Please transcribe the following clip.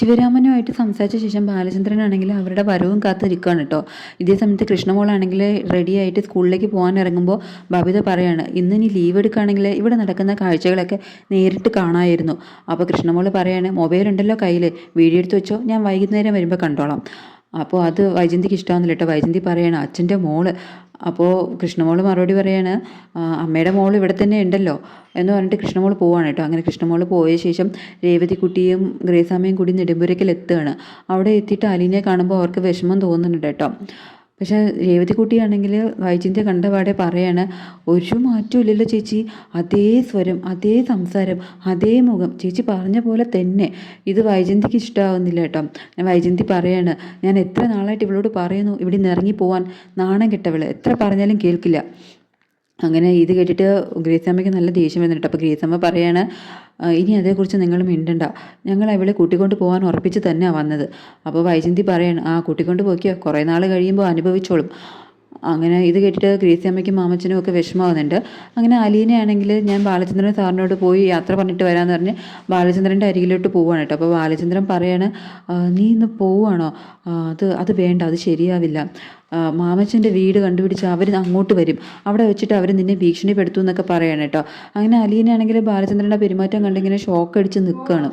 ശിവരാമനുമായിട്ട് സംസാരിച്ച ശേഷം ബാലചന്ദ്രനാണെങ്കിൽ അവരുടെ വരവും കാത്തിരിക്കുകയാണ് കേട്ടോ. ഇതേ സമയത്ത് കൃഷ്ണമോളാണെങ്കിൽ റെഡി ആയിട്ട് സ്കൂളിലേക്ക് പോകാൻ ഇറങ്ങുമ്പോൾ ബബിത പറയാണ് ഇന്ന് ഇനി ലീവ് എടുക്കുകയാണെങ്കിൽ ഇവിടെ നടക്കുന്ന കാഴ്ചകളൊക്കെ നേരിട്ട് കാണാമായിരുന്നു. അപ്പോൾ കൃഷ്ണമോൾ പറയാണ് മൊബൈൽ ഉണ്ടല്ലോ കയ്യിൽ വീഡിയോ എടുത്ത് വെച്ചോ ഞാൻ വൈകുന്നേരം വരുമ്പോൾ കണ്ടോളാം. അപ്പോൾ അത് വൈജന്തിക്ക് ഇഷ്ടമാകുന്നില്ല കേട്ടോ. വൈജന്തി പറയാണ് അച്ഛന്റെ മോൾ അപ്പോൾ കൃഷ്ണമോൾ മറുപടി പറയാണ് "ആ, അമ്മയുടെ മോൾ ഇവിടെ തന്നെ ഉണ്ടല്ലോ എന്ന് പറഞ്ഞിട്ട് കൃഷ്ണമോൾ പോവാണ് കേട്ടോ. അങ്ങനെ കൃഷ്ണമോൾ പോയ ശേഷം രേവതിക്കുട്ടിയും ഗ്രേസാമയും കൂടി നെടുമ്പുരയ്ക്കൽ എത്തുകയാണ് അവിടെ എത്തിയിട്ട് അലീനെ കാണുമ്പോൾ അവർക്ക് വിഷമം തോന്നുന്നുണ്ട് കേട്ടോ. പക്ഷേ രേവതിക്കുട്ടിയാണെങ്കിൽ വൈചിന്യ കണ്ടപാടെ പറയാണ് ഒരു മാറ്റവും ഇല്ലല്ലോ ചേച്ചി. അതേ സ്വരം അതേ സംസാരം അതേ മുഖം. ചേച്ചി പറഞ്ഞ പോലെ തന്നെ. ഇത് വൈജന്തിക്ക് ഇഷ്ടമാവുന്നില്ല കേട്ടോ. ഞാൻ വൈജന്തി പറയാണ് ഞാൻ എത്ര നാളായിട്ട് ഇവളോട് പറയുന്നു? ഇവിടെ നിന്ന് ഇറങ്ങി പോവാൻ നാണം കെട്ടവൾ. എത്ര പറഞ്ഞാലും കേൾക്കില്ല. അങ്ങനെ ഇത് കേട്ടിട്ട് ഗ്രേസമ്മയ്ക്ക് നല്ല ദേഷ്യം വന്നിട്ട് അപ്പോൾ ഗ്രേസമ്മ പറയാണ് "ആ, ഇനി അതേക്കുറിച്ച് നിങ്ങൾ മിണ്ടണ്ട. ഞങ്ങൾ അവളെ കൂട്ടിക്കൊണ്ട് പോകാൻ ഉറപ്പിച്ച് തന്നെയാണ് വന്നത്. അപ്പോൾ വൈജന്തി പറയാണ് ആ കൂട്ടിക്കൊണ്ട് പോക്കിയോ? കുറേ നാൾ കഴിയുമ്പോൾ അനുഭവിച്ചോളും. അങ്ങനെ ഇത് കേട്ടിട്ട് ഗ്രേസി അമ്മയ്ക്കും മാമച്ചനും ഒക്കെ വിഷമമാകുന്നുണ്ട് അങ്ങനെ അലീനയാണെങ്കിൽ ഞാൻ ബാലചന്ദ്രൻ സാറിനോട് പോയി യാത്ര പറഞ്ഞിട്ട് വരാമെന്ന് പറഞ്ഞ് ബാലചന്ദ്രന്റെ അരികിലോട്ട് പോവുകയാണ് കേട്ടോ. അപ്പോൾ ബാലചന്ദ്രൻ പറയാണ് നീ ഇന്ന് പോവുകയാണോ? അത് അത് വേണ്ട അത് ശരിയാവില്ല. മാമച്ചന്റെ വീട് കണ്ടുപിടിച്ച് അവർ അങ്ങോട്ട് വരും. അവിടെ വെച്ചിട്ട് അവർ നിന്നെ ഭീഷണിപ്പെടുത്തും എന്നൊക്കെ പറയാണ് കേട്ടോ. അങ്ങനെ അലീനയാണെങ്കിൽ ബാലചന്ദ്രന്റെ പെരുമാറ്റം കണ്ടിങ്ങനെ ഷോക്കടിച്ച് നിൽക്കുകയാണ്